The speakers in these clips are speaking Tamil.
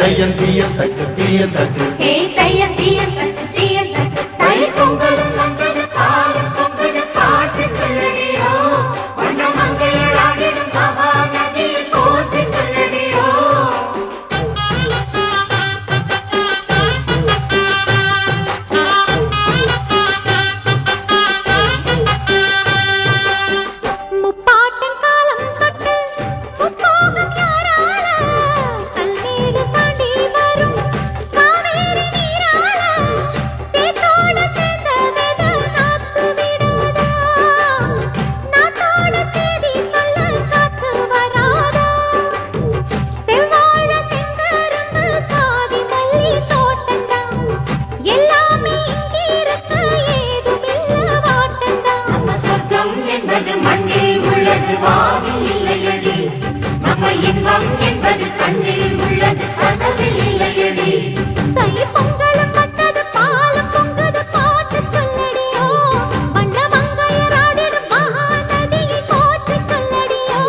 தையம் தீயம் தக்கு தீயம் தக்கு ஹே தையம் உள்ளது வாவில் இல்லையடி. நம்ம இன்பம் என்பது கண்ணில் உள்ளது கதவில் இல்லையடி. தை பொங்கலும் பாலும் பாட்டு சொல்லடியோ. வண்ண மங்கையராடிடும் மகாநதியை சொல்லடியோ.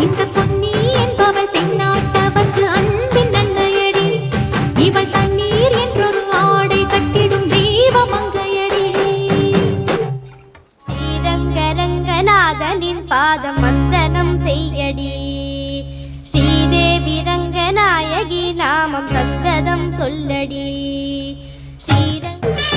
இந்த பொன்னி என்பவள் தென்னாட்டவர்க்கு அன்பின் நன்மையடி. இவள் பாதம் வந்தனம் செய்யடி. ஸ்ரீதேவி ரங்கநாயகி நாமம் சங்கதம் சொல்லடி. ஸ்ரீரங்க